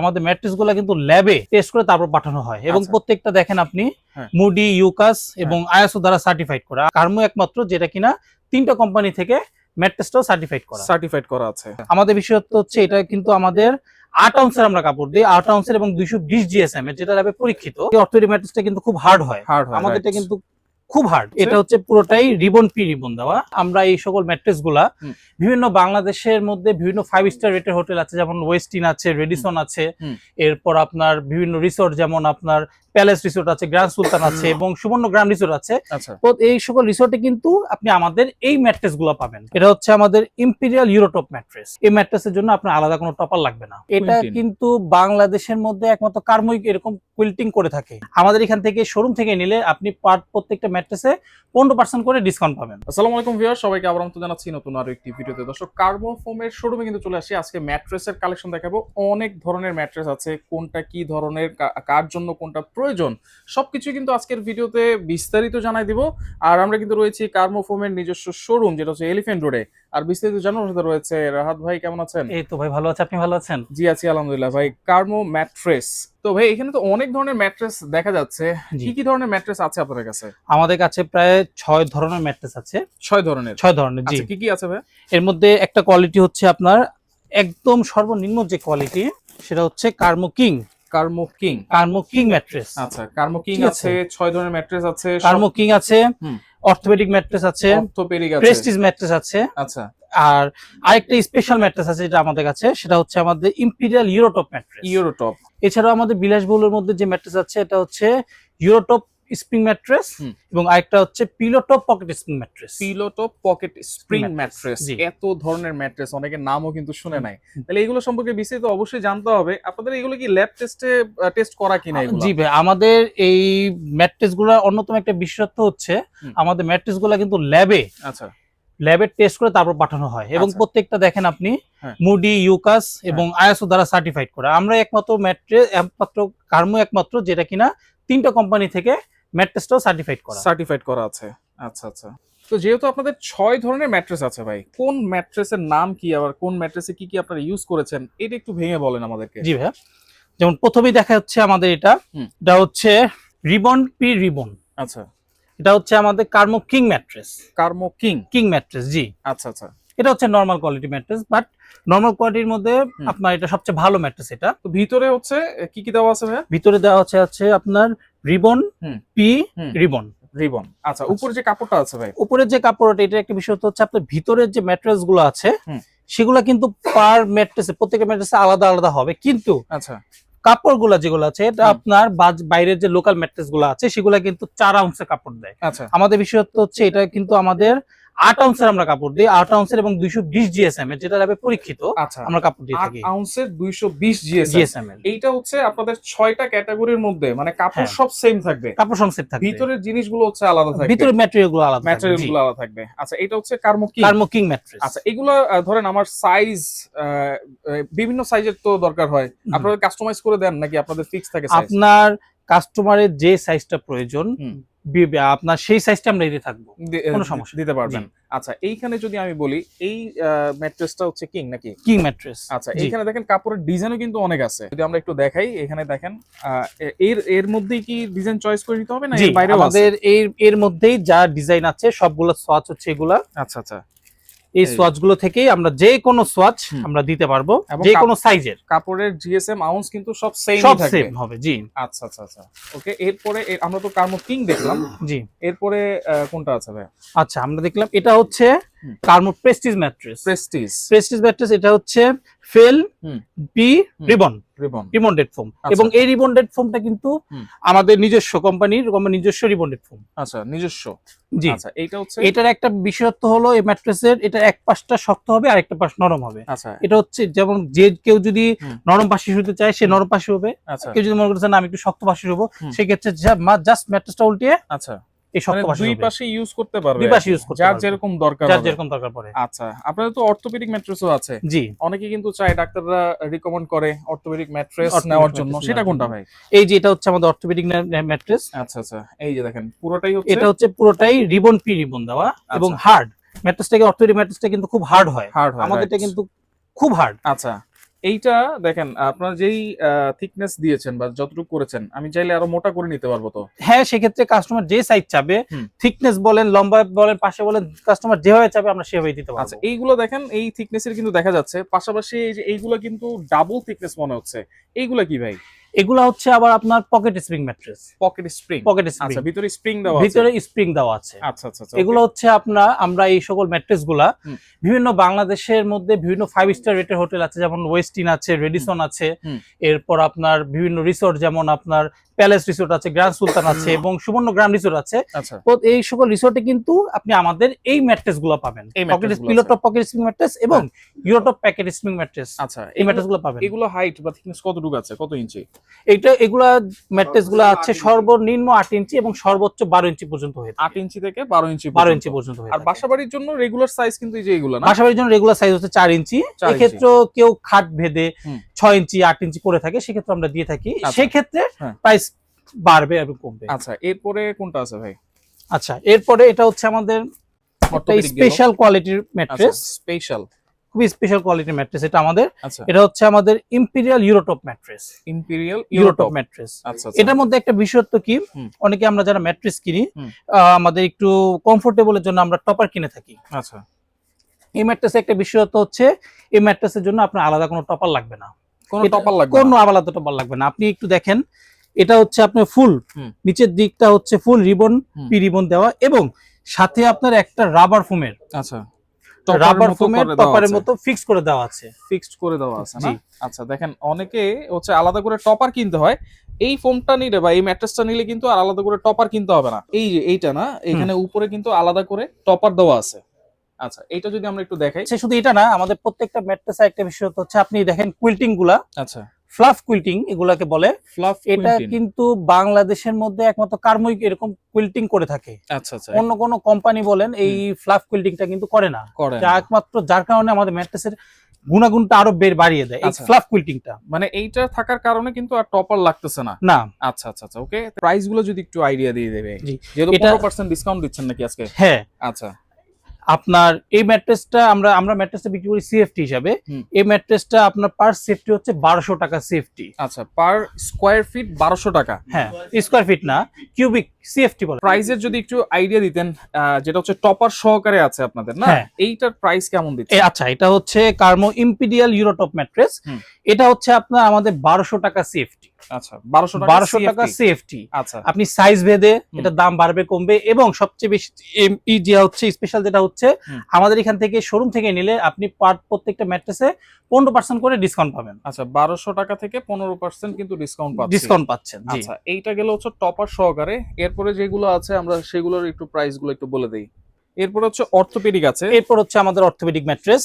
আমাদের ম্যাট্রেসগুলা কিন্তু ল্যাবে টেস্ট করে তারপর পাঠানো হয়। এবং আচ্ছা। প্রত্যেকটা দেখেন আপনি হ্যাঁ। মুডি ইউকাস এবং আইএসও দ্বারা সার্টিফাইড করা। কার্মো একমাত্র যেটা কিনা তিনটা কোম্পানি থেকে ম্যাট্রেসটাও সার্টিফাইড করা। সার্টিফাইড করা আছে। আমাদের বিশেষত্ব হচ্ছে এটা কিন্তু আমাদের আট আউন্সের আমরা কাপড় দিই আট আউন্সের এবং দুইশো বিশ জিএসএম এর যেটা ল্যাবে পরীক্ষিত। অর্থোডি ম্যাট্রেসটা কিন্তু খুব হার্ড হয়। হয় আমাদেরটা. কিন্তু খুব হার্ড এটা হচ্ছে পুরোটাই রিবন পি রিবন দেওয়া। আমরা এই সকল ম্যাট্রেসগুলা বিভিন্ন বাংলাদেশের মধ্যে বিভিন্ন ফাইভ স্টার রেটের হোটেল আছে যেমন ওয়েস্টিন আছে রেডিসন আছে। এরপর আপনার বিভিন্ন রিসোর্ট যেমন আপনার প্যালেস রিসোর্ট আছে গ্র্যান্ড সুলতান আছে এবং সুবর্ণ গ্রাম রিসোর্ট আছে। আচ্ছা। তো এই সকল রিসোর্টে কিন্তু আপনি আমাদের এই ম্যাট্রেসগুলো পাবেন। এটা হচ্ছে আমাদের ইম্পিরিয়াল ইউরোটপ ম্যাট্রেস। এই ম্যাট্রেসের জন্য আপনার আলাদা কোনো টপার লাগবে না। এটা কিন্তু বাংলাদেশের মধ্যে একমাত্র কার্মইক এরকম কুইল্টিং করে থাকে। আমাদের এখান থেকে শোরুম থেকে নিলে আপনি পার প্রত্যেকটা ম্যাট্রেসে পনেরো পার্সেন্ট করে ডিসকাউন্ট পাবেন। আসসালামু আলাইকুম ভিউয়ার সবাইকে আবার আমন্ত্রণ জানাচ্ছি নতুন আরও একটি ভিডিওতে। দর্শক কার্বন ফোমের শোরুমে কিন্তু চলে আসি। আজকে ম্যাট্রেসের কালেকশন দেখাবো। অনেক ধরনের ম্যাট্রেস আছে। কোনটা কি ধরনের কার জন্য কোনটা প্রয়োজন। সবকিছু কিন্তু আজকের ভিডিওতে বিস্তারিত জানাই দিব। আর আমরা কিন্তু রয়েছি কার্মো ফোমের নিজস্ব শোরুম যেটা হচ্ছে এলিফেন্ট রোডে আর বিস্তারিত জানার সাথে রয়েছে রাহাত ভাই কেমন আছেন? এই তো ভাই ভালো আছে। আপনি ভালো আছেন? জি আছি আলহামদুলিল্লাহ ভাই। কার্মো ম্যাট্রেস। তো ভাই এখানে তো অনেক ধরনের ম্যাট্রেস দেখা যাচ্ছে। কি কি ধরনের ম্যাট্রেস আছে আপনাদের কাছে? আমাদের কাছে প্রায় ছয় ধরনের ম্যাট্রেস আছে। ছয় ধরনের? ছয় ধরনের জি। আচ্ছা কি কি আছে ভাই? এর মধ্যে একটা কোয়ালিটি হচ্ছে আপনার একদম সর্বনিম্ন যে কোয়ালিটি সেটা হচ্ছে কার্মো কিং। কার্মো কিং। কার্মো কিং ম্যাট্রেস। আচ্ছা কার্মো কিং আছে। ছয় ধরনের ম্যাট্রেস আছে কার্মো কিং আছে। অর্থোপেডিক ম্যাট্রেস আছে অর্থোপেডিক আছে। প্রেস্টিজ ম্যাট্রেস আছে আচ্ছা। আর আরেকটা স্পেশাল ম্যাট্রেস আছে যেটা আমাদের কাছে সেটা হচ্ছে আমাদের ইম্পিরিয়াল ইউরোটপ ম্যাট্রেস। ইউরোটপ। এছাড়াও আমাদের বিলাসবহুলের মধ্যে যে ম্যাট্রেস আছে এটা হচ্ছে ইউরোটপ স্প্রিং ম্যাট্রেস এবং আরেকটা হচ্ছে pillowtop pocket spring mattress pillowtop pocket spring mattress এত ধরনের ম্যাট্রেস অনেকের নামও কিন্তু শুনে নাই। তাহলে এগুলো সম্পর্কে বিস্তারিত অবশ্যই জানতে হবে। আপনাদের এগুলো কি ল্যাব টেস্টে টেস্ট করা কিনা এগুলো? জি ভাই আমাদের এই ম্যাট্রেসগুলোর অন্যতম একটা বিশেষত্ব হচ্ছে আমাদের ম্যাট্রেসগুলা কিন্তু ল্যাবে আচ্ছা। ল্যাবে টেস্ট করে তারপর পাঠানো হয় এবং আচ্ছা। প্রত্যেকটা দেখেন আপনি হ্যাঁ। মুডি ইউকাস এবং আইএসও দ্বারা সার্টিফাইড করা। আমরা একমাত্র ম্যাট্রেস একমাত্র কার্মো একমাত্র যেটা কিনা তিনটা কোম্পানি থেকে ম্যাট্রেসটাও সার্টিফাইড করা। সার্টিফাইড করা আছে। আচ্ছা আচ্ছা। তো যেহেতু আপনাদের ছয় ধরনের ম্যাট্রেস আছে ভাই কোন ম্যাট্রেসের নাম কি আবার কোন ম্যাট্রেসে কি কি আপনারা ইউজ করেছেন এটা একটু ভেঙে বলেন আমাদেরকে। জি ভাইয়া। যেমন প্রথমেই দেখা যাচ্ছে আমাদের এটা এটা হচ্ছে রিবন পি রিবন। আচ্ছা। এটা হচ্ছে আমাদের কার্মো king mattress. কার্মো king? King mattress জি। আচ্ছা আচ্ছা। এটা হচ্ছে normal quality mattress but normal কোয়ালিটির মধ্যে আপনার এটা সবচেয়ে ভালো ম্যাট্রেস এটা। তো ভিতরে হচ্ছে কি কি দেওয়া আছে ভাইয়া? ভিতরে দেওয়া আছে হচ্ছে আপনার রিবন পি রিবন। রিবন। আচ্ছা উপরে যে কাপড়টা আছে ভাই? উপরের যে কাপড়টা এটা একটা বিষয় হচ্ছে আপনার ভিতরের যে ম্যাট্রেসগুলো আছে সেগুলা কিন্তু পার ম্যাট্রেসে প্রত্যেকটা ম্যাট্রেসে আলাদা আলাদা হবে। কিন্তু আচ্ছা। কাপড়গুলা যেগুলো আছে এটা আপনার বাইরের যে লোকাল ম্যাট্রেসগুলো আছে সেগুলো কিন্তু চার আউন্সের কাপড় দেয়। আচ্ছা। আমাদের বিশেষত্ব হচ্ছে এটা কিন্তু আমাদের আট আউন্সের আমরা কাপড় দিই আট আউন্সের এবং দুইশো বিশ জিএসএম এর যেটা ল্যাবে পরীক্ষিত আচ্ছা। আমরা কাপড় দিয়ে থাকি। আউন্সের দুইশো বিশ জিএস জিএসএম এইটা হচ্ছে আপনাদের ছয়টা ক্যাটাগরির মধ্যে মানে কাপড় হ্যাঁ। সব সেম থাকবে। কাপড় সংসেপ থাকবে। ভিতরের জিনিসগুলো হচ্ছে আলাদা থাকবে। ভিতরে ম্যাটেরিয়ালগুলো আলাদা ম্যাটেরিয়ালগুলো আলাদা থাকবে। আচ্ছা এটা হচ্ছে কার্মো কি কার্মো কিং ম্যাট্রেস আচ্ছা এগুলো ধরেন আমার সাইজ বিভিন্ন সাইজের তো দরকার হয়। আপনারা কাস্টমাইজ করে দেন নাকি আপনাদের ফিক্স থাকে আপনার কাস্টমারের যে সাইজটা প্রয়োজন আপনার সেই সাইজটা আমরা দিতে থাকব। কোনো সমস্যা দিতে পারবেন। আচ্ছা এইখানে যদি আমি বলি এই ম্যাট্রেসটা হচ্ছে কিং নাকি? কিং ম্যাট্রেস আচ্ছা এইখানে দেখেন কাপড়ের ডিজাইনও কিন্তু অনেক আছে। যদি আমরা একটু দেখাই এখানে দেখেন আহ, এর এর মধ্যেই কি ডিজাইন চয়েস করে নিতে হবে না এর বাইরে আমাদের এর এর মধ্যেই যা ডিজাইন আছে সবগুলো সোয়াচ হচ্ছে এগুলা। আচ্ছা আচ্ছা। এই। সোয়াচগুলো থেকেই আমরা যে কোনো সোয়াচ আমরা দিতে পারব যে কোনো সাইজের কাপড়ের জিএসএম আউন্স কিন্তু সব সেম সব সেম হবে জি। আচ্ছা আচ্ছা আচ্ছা। ওকে এরপরে আমরা তো কার্মো কিং দেখলাম। জি। এরপরে কোনটা আছে ভাই আচ্ছা আমরা দেখলাম এটা হচ্ছে। কার্মো prestige mattress. Prestige. Prestige mattress এটা হচ্ছে ফেল হুম। রিবন। রিবন। রিবন্ডেড ফোম আচ্ছা। এবং এই রিবন্ডেড ফোমটা কিন্তু আমাদের নিজস্ব কোম্পানির নিজস্ব রিবন্ডেড ফোম আচ্ছা নিজস্ব। জি। আচ্ছা এইটা হচ্ছে? এটার একটা বিশেষত্ব হলো এই ম্যাট্রেসের এটা এক পাশটা শক্ত হবে আর একটা পাশ নরম হবে। আচ্ছা। এটা হচ্ছে যেমন যে কেউ যদি নরম পাশে শুতে চায় সে নরম পাশে হবে। আচ্ছা। কেউ যদি মনে করছে না আমি একটু শক্ত পাশে শুবো। সেক্ষেত্রে জাস্ট ম্যাট্রেসটা উল্টিয়ে আচ্ছা। এই শক্ত মানে পাশে দুই পাশে ইউজ করতে পারবে দুই পাশে use করতে যার যেরকম দরকার যার যেরকম দরকার পড়ে। আচ্ছা আপনাদের তো অর্থোপেডিক ম্যাট্রেসও আছে। জি। অনেকে কিন্তু চায় ডাক্তাররা রিকমেন্ড করে অর্থোপেডিক ম্যাট্রেস নেওয়ার জন্য। সেটা কোনটা ভাই? এই যে এটা হচ্ছে আমাদের অর্থোপেডিক ম্যাট্রেস আচ্ছা আচ্ছা। এই যে দেখেন পুরোটাই হচ্ছে এটা হচ্ছে পুরোটাই রিবন পি রিবন দেওয়া এবং আচ্ছা। হার্ড ম্যাট্রেসটাকে অর্থোপেডিক ম্যাট্রেসটা কিন্তু খুব হার্ড হয়। হার্ড হয় আমাদেরটা. কিন্তু খুব হার্ড আচ্ছা। এইটা দেখেন আপনার যেই থিকনেস দিয়েছেন বা যতটুকু করেছেন আমি চাইলে আরও মোটা করে নিতে পারব তো? হ্যাঁ সেক্ষেত্রে কাস্টমার যে সাইজ চাবে থিকনেস বলেন লম্বা বলেন পাশে বলেন কাস্টমার যেভাবে চাবে আমরা সেভাবে দিতে পারব। আচ্ছা এইগুলো দেখেন এই থিকনেসের কিন্তু দেখা যাচ্ছে। পাশাপাশি এই যে এইগুলো কিন্তু ডাবল থিকনেস মনে হচ্ছে। এইগুলো কি ভাই? এগুলা হচ্ছে আবার আপনার pocket spring mattress pocket spring pocket আচ্ছা স্প্রিং ভিতরে স্প্রিং দেওয়া আছে। ভিতরে স্প্রিং দেওয়া আছে। আচ্ছা আচ্ছা আচ্ছা এগুলো হচ্ছে আপনার আমরা এই সকল ম্যাট্রেসগুলা বিভিন্ন বাংলাদেশের মধ্যে বিভিন্ন ফাইভ স্টার রেটের হোটেল আছে যেমন ওয়েস্টিন আছে রেডিসন আছে। এরপর আপনার বিভিন্ন রিসোর্ট যেমন আপনার প্যালেস রিসোর্ট আছে গ্র্যান্ড সুলতান আছে এবং সুবর্ণ গ্রাম রিসোর্ট আছে। আচ্ছা। তো এই সকল রিসোর্টে কিন্তু আপনি আমাদের এই ম্যাট্রেসগুলো পাবেন। এই pocket pillowtop pocket spring mattress এবং ইউরোটপ প্যাকেট স্প্রিং ম্যাট্রেস আচ্ছা এই ম্যাট্রেসগুলো পাবেন। এগুলো হাইট বা থিকনেস কতটুকু আছে? কত ইঞ্চি? এইটা এগুলা ম্যাট্রেসগুলো আছে সর্বনিম্ন ইঞ্চি এবং সর্বোচ্চ বারো ইঞ্চি পর্যন্ত হয়ে আট ইঞ্চি থেকে বারো ইঞ্চি বারো পর্যন্ত। ইঞ্চি পর্যন্ত হয়ে আর বাসাবাড়ির জন্য রেগুলার সাইজ কিন্তু এই যে এগুলো না? বাসাবাড়ির জন্য রেগুলার সাইজ হচ্ছে চার ইঞ্চি। এক্ষেত্রে কেউ খাট ভেদে। ছয় ইঞ্চি আট ইঞ্চি করে থাকে সেক্ষেত্রে আমরা দিয়ে থাকি। আচ্ছা। সেক্ষেত্রে হ্যাঁ। প্রাইস বাড়বে এবং কমবে। আচ্ছা এরপরে কোনটা আছে ভাই? আচ্ছা এরপরে এটা হচ্ছে আমাদের একটা স্পেশাল কোয়ালিটির ম্যাট্রেস স্পেশাল খুবই স্পেশাল কোয়ালিটির ম্যাট্রেস এটা আমাদের। আচ্ছা। এটা হচ্ছে আমাদের imperial eurotop mattress imperial eurotop mattress. এটার মধ্যে একটা বিশেষত্ব কি? অনেকে আমরা যারা ম্যাট্রেস কিনি আমাদের একটু কমফোর্টেবলের জন্য আমরা টপার কিনে থাকি। আচ্ছা। এই ম্যাট্রেসে একটা বিশেষত্ব হচ্ছে এই ম্যাট্রেসের জন্য আপনার আলাদা কোনো টপার লাগবে না। কোনো টপার লাগবে কোনো আলাদা টপার লাগবে না। আপনি একটু দেখেন এটা হচ্ছে আপনার ফুল। নিচের দিকটা হচ্ছে ফুল রিবন পি রিবন দেওয়া এবং সাথে আপনার একটা রাবার ফোমের। আচ্ছা। রাবার ফোমের টপারের মতো ফিক্স করে দেওয়া আছে। ফিক্সড করে দেওয়া আছে না? আচ্ছা দেখেন অনেকে হচ্ছে আলাদা করে টপার কিনতে হয়। এই ফোমটা নিলে বা এই ম্যাট্রেসটা নিলে কিন্তু আর আলাদা করে টপার কিনতে হবে না। এই যে এইটা না? এখানে উপরে কিন্তু আলাদা করে টপার দেওয়া আছে। আচ্ছা এইটা যদি আমরা একটু দেখাই। সে শুধু এটা না আমাদের প্রত্যেকটা ম্যাট্রেসে একটা বিশেষত্ব হচ্ছে আপনি দেখেন কুইল্টিংগুলা আচ্ছা। ফ্লাফ কুইল্টিং এগুলাকে বলে। ফ্লাফ এটা কিন্তু বাংলাদেশের মধ্যে একমাত্র কার্মই এরকম কুইল্টিং করে থাকে। আচ্ছা আচ্ছা। অন্য কোনো কোম্পানি বলেন এই ফ্লাফ কুইল্টিংটা কিন্তু করে না। করে যা একমাত্র যার কারণে আমাদের ম্যাট্রেসের গুণাগুণটা আরও বের বাড়িয়ে দেয়। এই আচ্ছা। ফ্লাফ কুইল্টিংটা। মানে এইটা থাকার কারণে কিন্তু আর টপার লাগতেছে না। না। আচ্ছা আচ্ছা আচ্ছা ওকে। প্রাইসগুলো যদি একটু আইডিয়া দিয়ে দেবে। জি। যেহেতু এটা- পনেরো পার্সেন্ট ডিসকাউন্ট দিচ্ছেন নাকি আজকে? হ্যাঁ। আচ্ছা। আপনার এই ম্যাট্রেসটা আমরা আমরা ম্যাট্রেসটা বিক্রি করি সিএফটি হিসাবে। এই ম্যাট্রেসটা আপনার পার সেফটি হচ্ছে বারোশো টাকা সেফটি আচ্ছা পার স্কোয়ার ফিট বারোশো টাকা। হ্যাঁ স্কোয়ার ফিট না কিউবিক সিএফটি বলে। প্রাইসের যদি একটু আইডিয়া দিতেন আহ, যেটা হচ্ছে টপার সহকারে আছে আপনাদের না? হ্যাঁ। এইটার প্রাইস কেমন দিচ্ছে? আচ্ছা এটা হচ্ছে কার্মো ইম্পিডিয়াল ইউরোটপ ম্যাট্রেস এটা হচ্ছে আপনার আমাদের বারোশো টাকা সেফটি আচ্ছা বারোশো টাকা বারোশো সেফটি আচ্ছা। আপনি সাইজ ভেদে। এটার দাম বাড়বে কমবে এবং সবচেয়ে বেশি এম- ই যে হচ্ছে স্পেশাল যেটা হচ্ছে আমাদের এখান থেকে শোরুম থেকে নিলে আপনি পার প্রত্যেকটা ম্যাট্রেসে পনেরো পার্সেন্ট করে ডিসকাউন্ট পাবেন। আচ্ছা বারোশো টাকা থেকে পনেরো পার্সেন্ট কিন্তু ডিসকাউন্ট পাচ্ছি। ডিসকাউন্ট পাচ্ছেন আচ্ছা এইটা গেল হচ্ছে টপার সহকারে। এরপরে যেগুলো আছে আমরা সেগুলোর একটু প্রাইসগুলো একটু বলে দিই। এরপরে হচ্ছে অর্থোপেডিক আছে। এরপর হচ্ছে আমাদের অর্থোপেডিক ম্যাট্রেস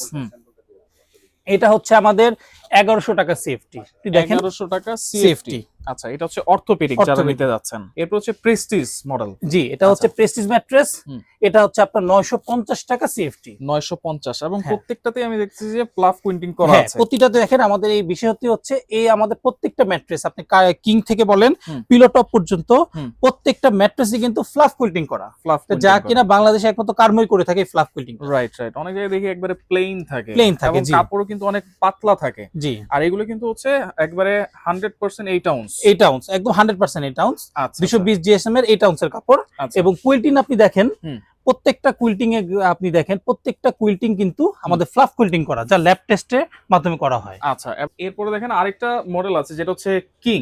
এটা হচ্ছে আমাদের এগারোশো টাকা সেফটি দেখেন? এগারোশো টাকা সেফটি আচ্ছা এটা হচ্ছে অর্থোপেডিক যারা নিতে যাচ্ছেন। এরপর হচ্ছে প্রেস্টিজ মডেল জি এটা হচ্ছে প্রেস্টিজ ম্যাট্রেস এটা হচ্ছে আপনার নয়শো পঞ্চাশ টাকা সেফটি নয়শো পঞ্চাশ। এবং হ্যাঁ। প্রত্যেকটাতেই আমি দেখছি যে প্লাফ কুইন্টিং করা হ্যাঁ আছে। প্রতিটা দেখেন আমাদের এই বিষয়টি হচ্ছে এই আমাদের প্রত্যেকটা ম্যাট্রেস আপনি কিং থেকে বলেন পিলো টপ পর্যন্ত। প্রত্যেকটা ম্যাট্রেসই কিন্তু ফ্লাফ কুইল্টিং করা। ফ্লাফ যা কিনা বাংলাদেশে একমাত্র কার্মই করে থাকে ফ্লাফ কুইল্টিং রাইট রাইট অনেক জায়গায় দেখি একবারে প্লেন থাকে। Plain থাকে, এবং কাপড়ও কিন্তু অনেক পাতলা থাকে। জি। আর এগুলো কিন্তু হচ্ছে একবারে hundred percent eight ounce eight ounce একদম হান্ড্রেড পার্সেন্ট এইট আউন্স দুশো বিশ জিএসএম এর এইট আউন্সের কাপড়। আচ্ছা। এবং কুইল্টিং আপনি দেখেন প্রত্যেকটা কুইল্টিং এ আপনি দেখেন প্রত্যেকটা কুইল্টিং কিন্তু আমাদের ফ্লাফ কুইল্টিং করা যা ল্যাব টেস্টের মাধ্যমে করা হয়। আচ্ছা এরপরে দেখেন আরেকটা মডেল আছে যেটা হচ্ছে কিং।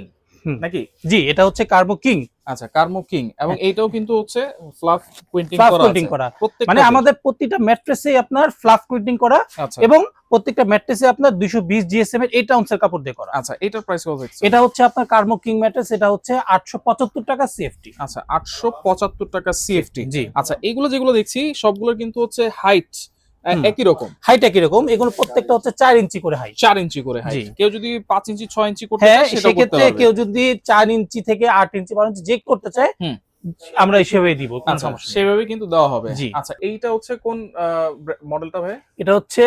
নাকি? জি এটা হচ্ছে কার্বো কিং আচ্ছা কার্মো কিং এবং এইটাও কিন্তু হচ্ছে ফ্লাফ কুইন্টিং করা কুইল্টিং আছে। করা। মানে আমাদের প্রতিটা ম্যাট্রেসে আপনার ফ্লাফ কুইল্টিং করা আচ্ছা। এবং প্রত্যেকটা ম্যাট্রেসে আপনার দুইশো বিশ জিএসএম এর এইট আউন্সের কাপড় দিয়ে করা। আচ্ছা এটার প্রাইস কত হচ্ছে? এটা হচ্ছে আপনার কার্মো কিং ম্যাট্রেস এটা হচ্ছে আটশো পঁচাত্তর টাকা সেফটি আচ্ছা আটশো পঁচাত্তর টাকা সিএফটি জি। আচ্ছা এইগুলো যেগুলো দেখছি সবগুলো কিন্তু হচ্ছে হাইট। একই রকম। হাইট একই রকম এগুলো প্রত্যেকটা হচ্ছে চার ইঞ্চি করে হাইট চার ইঞ্চি করে হাইট কেউ যদি পাঁচ ইঞ্চি ছয় ইঞ্চি করতে হ্যাঁ চায় সেক্ষেত্রে কেউ যদি চার ইঞ্চি থেকে আট ইঞ্চি বারো ইঞ্চি যে করতে চায় হুম। আমরা হিসেবে দিব কোনো আচ্ছা সমস্যা সেভাবে কিন্তু দেওয়া হবে। জি। আচ্ছা এইটা হচ্ছে কোন মডেলটা ভাই? এটা হচ্ছে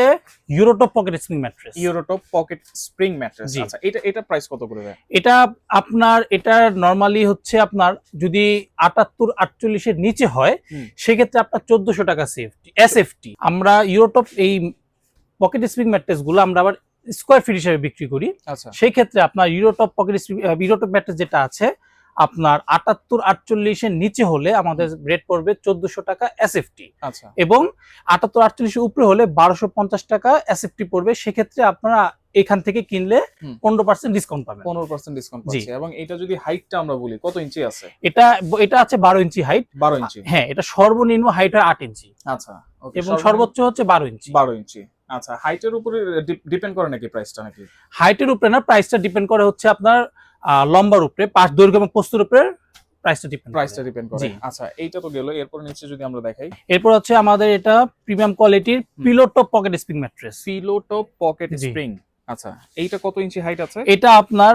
eurotop pocket spring mattress eurotop pocket spring mattress আচ্ছা এটা এটা প্রাইস কত করে ভাই? এটা আপনার এটা নরমালি হচ্ছে আপনার যদি আটাত্তর আটচল্লিশের নিচে হয়। সেক্ষেত্রে আপনার চোদ্দশো টাকা সেফটি এসএফটি আমরা ইউরোটপ এই পকেট স্প্রিং ম্যাট্রেসগুলো আমরা আবার স্কোয়ার ফিট হিসেবে বিক্রি করি। আচ্ছা। সেই ক্ষেত্রে আপনার ইউরোটপ পকেট ইউরোটপ ম্যাট্রেস যেটা আছে আপনার আটাত্তর আটচল্লিশের নিচে হলে আমাদের রেট পড়বে চোদ্দশো টাকা এসএফটি আচ্ছা। এবং আটাত্তর আটচল্লিশের উপরে হলে বারোশো পঞ্চাশ টাকা এসএফটি পড়বে সেক্ষেত্রে আপনারা এখান থেকে কিনলে পনেরো পার্সেন্ট ডিসকাউন্ট পাবেন। পনেরো পার্সেন্ট ডিসকাউন্ট জি। এবং এটা যদি হাইটটা আমরা বলি কত ইঞ্চি আছে? এটা এটা আছে বারো ইঞ্চি হাইট বারো ইঞ্চি। হ্যাঁ এটা সর্বনিম্ন হাইট হয় আট ইঞ্চি। আচ্ছা এবং সর্বোচ্চ হচ্ছে বারো ইঞ্চি। বারো ইঞ্চি। আচ্ছা হাইটের উপরে ডিপেন্ড করে নাকি প্রাইসটা নাকি? হাইটের উপরে না প্রাইসটা ডিপেন্ড করে হচ্ছে আপনার লম্বার উপরে পাশ দৈর্ঘ্য এবং প্রস্তুত উপরে প্রাইসটা ডিপেন্ড প্রাইসটা ডিপেন্ড করে। আচ্ছা এইটা তো গেল। এরপর নিচে যদি আমরা দেখাই। এরপর হচ্ছে আমাদের এটা প্রিমিয়াম কোয়ালিটির pillow top pocket spring mattress pillow top pocket. Spring আচ্ছা এইটা কত ইঞ্চি হাইট আছে? এটা আপনার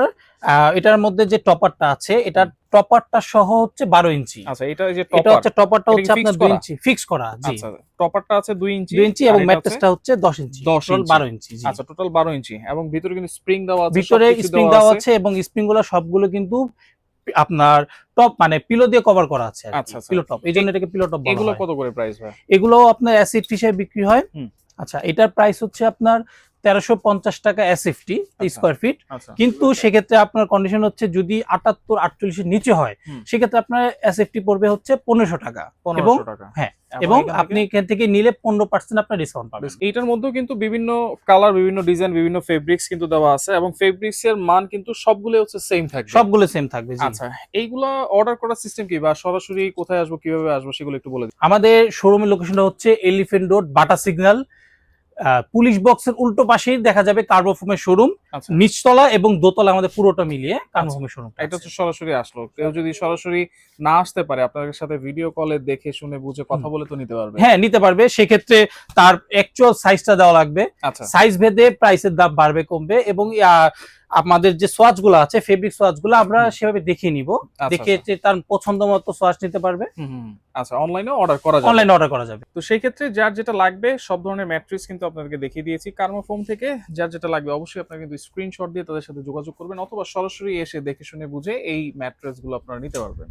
এটার মধ্যে যে টপারটা আছে এটা টপারটা সহ হচ্ছে বারো ইঞ্চি। আচ্ছা এটা এই যে এটা হচ্ছে টপারটা হচ্ছে আপনার দুই ইঞ্চি ফিক্স করা জি। আচ্ছা টপারটা আছে দুই ইঞ্চি দুই ইঞ্চি এবং ম্যাট্রেসটা হচ্ছে দশ ইঞ্চি 10 টোটাল ইঞ্চি। বারো ইঞ্চি জি। আচ্ছা টোটাল বারো ইঞ্চি এবং ভিতরে কিন্তু স্প্রিং দেওয়া আছে ভিতরে স্প্রিং দেওয়া আছে। এবং স্প্রিংগুলো সবগুলো কিন্তু আপনার টপ মানে পিলো দিয়ে কভার করা আছে আচ্ছা, আচ্ছা। পিলো টপ এই জন্য এটাকে পিলো টপ এগুলো কত করে প্রাইস ভাই? এগুলো আপনার অ্যাসিড হিসেবে বিক্রি হয়। আচ্ছা এটার প্রাইস হচ্ছে আপনার তেরোশো পঞ্চাশ টাকা এসএফটি। স্কোয়ার ফিট কিন্তু সেক্ষেত্রে আপনার কন্ডিশন হচ্ছে যদি আটাত্তর আটচল্লিশের নিচে হয় সেক্ষেত্রে আপনার এসএফটি পড়বে হচ্ছে পনেরোশো টাকা। টাকা। হ্যাঁ, এবং আপনি এখান থেকে নিলে পনেরো পার্সেন্ট আপনার ডিসকাউন্ট পাবেন। এইটার মধ্যেও কিন্তু বিভিন্ন কালার বিভিন্ন ডিজাইন বিভিন্ন ফেব্রিক্স কিন্তু দেওয়া আছে এবং ফেব্রিক্স এর মান কিন্তু সবগুলো হচ্ছে সেম থাকবে। সবগুলো সেম থাকবে জি। আচ্ছা এইগুলা অর্ডার করার সিস্টেম কি? বা সরাসরি কোথায় আসব কীভাবে আসব সেগুলো একটু বলে দিন। আমাদের শোরুমের লোকেশনটা হচ্ছে Elephant Road Bata signal police বক্সের উল্টো পাশেই দেখা যাবে কার্বোফোমের শোরুম আচ্ছা। নিচতলা এবং দোতলা আমাদের পুরোটা মিলিয়ে কার্বোফোমের শোরুম এটা হচ্ছে সরাসরি আসলো। কেউ যদি সরাসরি না আসতে পারে আপনাদের সাথে ভিডিও কলে দেখে শুনে বুঝে কথা বলে তো নিতে পারবে। হ্যাঁ নিতে পারবে। সেক্ষেত্রে তার অ্যাকচুয়াল সাইজটা দেওয়া লাগবে। আচ্ছা। সাইজ ভেদে প্রাইসের দাম বাড়বে কমবে এবং আমাদের যে সোয়াচগুলো আছে ফেব্রিক সোয়াচগুলো আমরা সেভাবে দেখে নিব। আচ্ছা, দেখে আচ্ছা। যে তার পছন্দ মতো সোয়াচ নিতে পারবে। আচ্ছা অনলাইনে অর্ডার করা যাবে। অনলাইনে অর্ডার করা যাবে। তো সেই ক্ষেত্রে যার যেটা লাগবে সব ধরনের ম্যাট্রিক্স কিন্তু আপনাদেরকে দেখিয়ে দিয়েছি। কার্মোফোম থেকে যার যেটা লাগবে অবশ্যই আপনারা কিন্তু স্ক্রিনশট দিয়ে তাদের সাথে যোগাযোগ করবেন অথবা সরাসরি এসে দেখে শুনে বুঝে এই ম্যাট্রেসগুলো আপনারা নিতে পারবেন।